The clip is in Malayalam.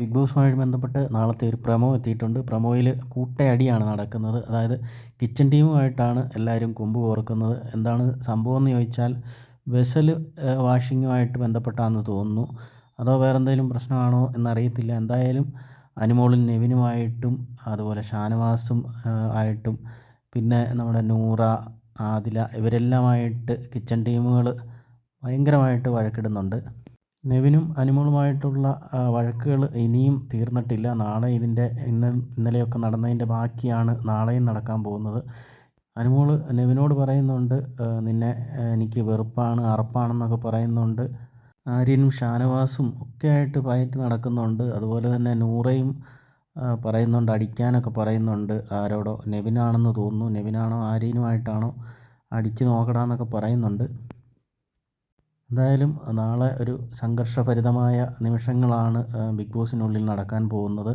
ബിഗ് ബോസുമായിട്ട് ബന്ധപ്പെട്ട് നാളത്തെ ഒരു പ്രമോ എത്തിയിട്ടുണ്ട്. പ്രമോയിൽ കൂട്ടയടിയാണ് നടക്കുന്നത്. അതായത് കിച്ചൺ ടീമുമായിട്ടാണ് എല്ലാവരും കൊമ്പ് കോർക്കുന്നത്. എന്താണ് സംഭവം എന്ന് ചോദിച്ചാൽ വെസൽ വാഷിങ്ങുമായിട്ട് ബന്ധപ്പെട്ടാണെന്ന് തോന്നുന്നു. അതോ വേറെ എന്തെങ്കിലും പ്രശ്നമാണോ എന്നറിയത്തില്ല. എന്തായാലും അനുമോളും നെവിനുമായിട്ടും അതുപോലെ ഷാനവാസും ആയിട്ടും പിന്നെ നമ്മുടെ നൂറ ആദില ഇവരെല്ലാമായിട്ട് കിച്ചൺ ടീമുകൾ ഭയങ്കരമായിട്ട് വഴക്കിടുന്നുണ്ട്. നെവിനും അനുമോളുമായിട്ടുള്ള വഴക്കുകൾ ഇനിയും തീർന്നിട്ടില്ല. നാളെ ഇതിന്റെ ഇന്ന് ഇന്നലെയൊക്കെ നടന്നതിന്റെ ബാക്കിയാണ് നാളെയും നടക്കാൻ പോകുന്നത്. അനുമോൾ നെവിനോട് പറയുന്നുണ്ട് നിന്നെ എനിക്ക് വെറുപ്പാണ് അറപ്പാണെന്നൊക്കെ പറയുന്നുണ്ട്. ആര്യനും ഷാനവാസും ഒക്കെ ആയിട്ട് ഫൈറ്റ് നടക്കുന്നുണ്ട്. അതുപോലെ തന്നെ നൂറയും പറയുന്നുണ്ട് അടിക്കാനൊക്കെ പറയുന്നുണ്ട്. ആരോടോ നെവിനാണെന്ന് തോന്നുന്നു. നെവിനാണോ ആര്യനുമായിട്ടാണോ അടിച്ച് നോക്കടാന്നൊക്കെ പറയുന്നുണ്ട്. എന്തായാലും നാളെ ഒരു സംഘർഷഭരിതമായ നിമിഷങ്ങളാണ് ബിഗ് ബോസിനുള്ളിൽ നടക്കാൻ പോകുന്നത്.